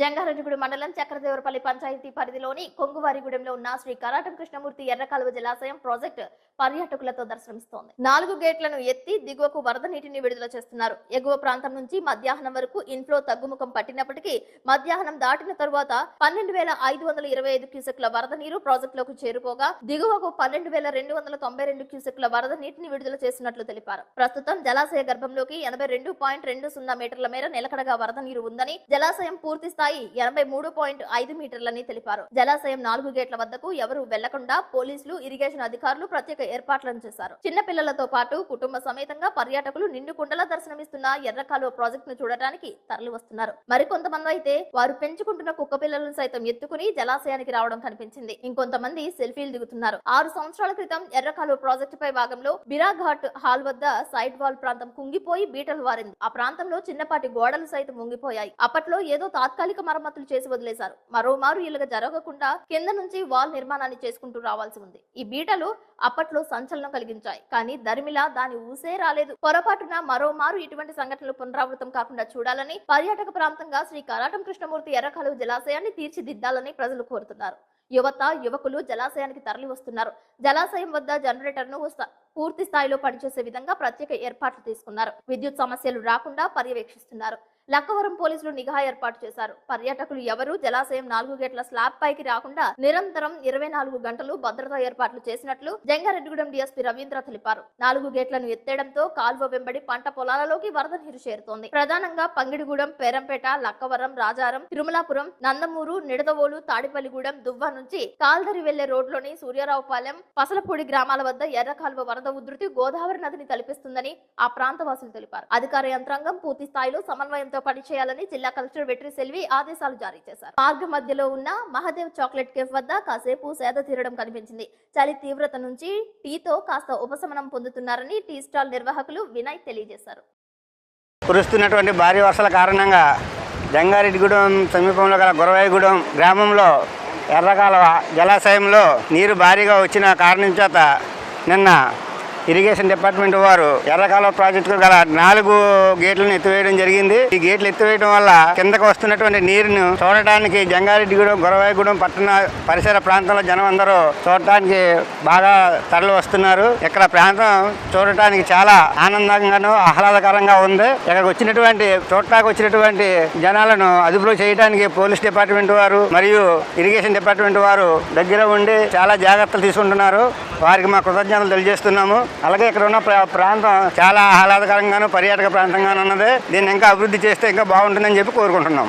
జంగారెడ్డిగూడ మండలం చక్రదేవరపల్లి పంచాయతీ పరిధిలోని కొంగువారిగూడెంలో ఉన్న శ్రీ కరాటం కృష్ణమూర్తి ఎర్రకాలువ జలాశయం ప్రాజెక్టు పర్యాటకులతో దర్శనమిస్తోంది. నాలుగు గేట్లను ఎత్తి దిగువకు వరద నీటిని విడుదల చేస్తున్నారు. ఎగువ ప్రాంతం నుంచి మధ్యాహ్నం వరకు ఇన్ఫ్లో తగ్గుముఖం పట్టినప్పటికీ మధ్యాహ్నం దాటిన తరువాత పన్నెండు వేల ఐదు వందల ఇరవై ఐదు క్యూసెక్ల వరద నీరు ప్రాజెక్టులోకి చేరుకోగా దిగువకు పన్నెండు వేల రెండు వందల తొంభై రెండు క్యూసెక్ల వరద నీటిని విడుదల చేసినట్లు తెలిపారు. ప్రస్తుతం జలాశయ గర్భంలోకి ఎనభై రెండు పాయింట్ రెండు సున్నా మీటర్ల మేర నిలకడగా వరద నీరు ఉందని జలాశయం పూర్తి స్థాయి ఎనభై మూడు పాయింట్ ఐదు మీటర్లని తెలిపారు. జలాశయం నాలుగు గేట్ల వద్దకు ఎవరు వెళ్ళకుండా పోలీసులు ఇరిగేషన్ అధికారులు ప్రత్యేక ఏర్పాట్లను చేశారు. చిన్న పిల్లలతో పాటు కుటుంబ సమేతంగా పర్యాటకులు నిండు కుండలా దర్శనమిస్తున్న ఎర్రకాలువ ప్రాజెక్ట్ను చూడటానికి తరలి వస్తున్నారు. మరికొంతమంది అయితే వారు పెంచుకుంటున్న కుక్క పిల్లలను సైతం ఎత్తుకుని జలాశయానికి రావడం కనిపించింది. ఇంకొంతమంది సెల్ఫీలు దిగుతున్నారు. ఆరు సంవత్సరాల క్రితం ఎర్రకాలువ ప్రాజెక్టు పై భాగంలో బిరాఘాట్ హాల్ వద్ద సైడ్ వాల్ ప్రాంతం కుంగిపోయి బీటలు వారింది. ఆ ప్రాంతంలో చిన్నపాటి గోడలు సైతం ముంగిపోయాయి అప్పట్లో ఏదో తాత్కాలిక మరమ్మతులు చేసి వదిలేశారు. మరోమారు ఇలాగ జరగకుండా కింద నుంచి వాల్ నిర్మాణాన్ని చేసుకుంటూ రావాల్సి ఉంది. ఈ బీటలు అప్పట్లో సంచలనం కలిగించాయి. కానీ దరిమిలా దాని ఊసే రాలేదు. పొరపాటున మరోమారు ఇటువంటి సంఘటనలు పునరావృతం కాకుండా చూడాలని పర్యాటక ప్రాంతంగా శ్రీ కరాటం కృష్ణమూర్తి ఎర్రకాలువ జలాశయాన్ని తీర్చిదిద్దాలని ప్రజలు కోరుతున్నారు. యువత యువకులు జలాశయానికి తరలి వస్తున్నారు జలాశయం వద్ద జనరేటర్ను పూర్తి స్థాయిలో పనిచేసే విధంగా ప్రత్యేక ఏర్పాట్లు తీసుకున్నారు. విద్యుత్ సమస్యలు రాకుండా పర్యవేక్షిస్తున్నారు. లక్కవరం పోలీసులు నిఘా ఏర్పాటు చేశారు. పర్యాటకులు ఎవరూ? జలాశయం నాలుగు గేట్ల స్లాబ్ పైకి రాకుండా నిరంతరం ఇరవై నాలుగు గంటలు భద్రతా ఏర్పాట్లు చేసినట్లు జంగారెడ్డిగూడెం డీఎస్పీ రవీంద్ర తెలిపారు. నాలుగు గేట్లను ఎత్తేయడంతో కాల్వ వెంబడి పంట పొలాలలోకి వరద నీరు చేరుతోంది. ప్రధానంగా పంగిడిగూడెం పేరంపేట లక్కవరం రాజారం తిరుమలాపురం నందమూరు నిడదవోలు తాడిపల్లిగూడెం దువ్వ నుంచి కాల్దరి వెళ్ళే రోడ్లోని సూర్యారావుపాలెం పసలపూడి గ్రామాల వద్ద ఎర్ర కాల్వ వరద ఉధృతి గోదావరి నదిని తలపిస్తుందని ఆ ప్రాంత వాసులు తెలిపారు. అధికార యంత్రాంగం పూర్తి స్థాయిలో సమన్వయంతో పనిచేయాలని జిల్లా కలెక్టర్ వెట్రి సెల్వి ఆదేశాలు జారీ చేశారు. మార్గ మధ్యలో ఉన్న మహదేవ్ చాక్లెట్ కేఫ్ వద్ద కాసేపు సేద తీరడం కనిపించింది. చలి తీవ్రత నుంచి టీతో కాస్త ఉపశమనం పొందుతున్నారని టీ స్టాల్ నిర్వాహకులు వినయ్ తెలియజేశారు. కురుస్తున్నటువంటి భారీ వర్షాల కారణంగా జంగారెడ్డిగూడెం సమీపంలో గల గురవాయిగూడెం గ్రామంలో ఎర్రకాలవ జలాశయంలో నీరు భారీగా వచ్చిన కారణం చేత నిన్న ఇరిగేషన్ డిపార్ట్మెంట్ వారు ఎర్రకాలువ ప్రాజెక్టుకు గల నాలుగు గేట్లను ఎత్తివేయడం జరిగింది. ఈ గేట్లు ఎత్తివేయడం వల్ల కిందకు వస్తున్నటువంటి నీరును చూడటానికి జంగారెడ్డిగూడెం గొరవాయిగూడెం పట్టణ పరిసర ప్రాంతంలో జనం అందరూ చూడటానికి బాగా తరలి వస్తున్నారు. ఇక్కడ ప్రాంతం చూడటానికి చాలా ఆనందంగాను ఆహ్లాదకరంగా ఉంది. ఇక్కడికి వచ్చినటువంటి చూడటానికి వచ్చినటువంటి జనాలను అదుపులో చేయడానికి పోలీస్ డిపార్ట్మెంట్ వారు మరియు ఇరిగేషన్ డిపార్ట్మెంట్ వారు దగ్గర ఉండి చాలా జాగ్రత్తలు తీసుకుంటున్నారు. వారికి మా కృతజ్ఞతలు తెలియజేస్తున్నాము. అలాగే ఇక్కడ ఉన్న ప్రా- ప్రాంతం చాలా ఆహ్లాదకరంగాను పర్యాటక ప్రాంతంగాను ఉన్నది. దీన్ని ఇంకా అభివృద్ధి చేస్తే ఇంకా బాగుంటుందని చెప్పి కోరుకుంటున్నాం.